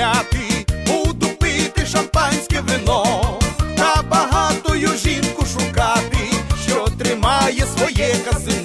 гуляти, буду пити шампанське вино, та багатою жінку шукати, що тримає своє казино.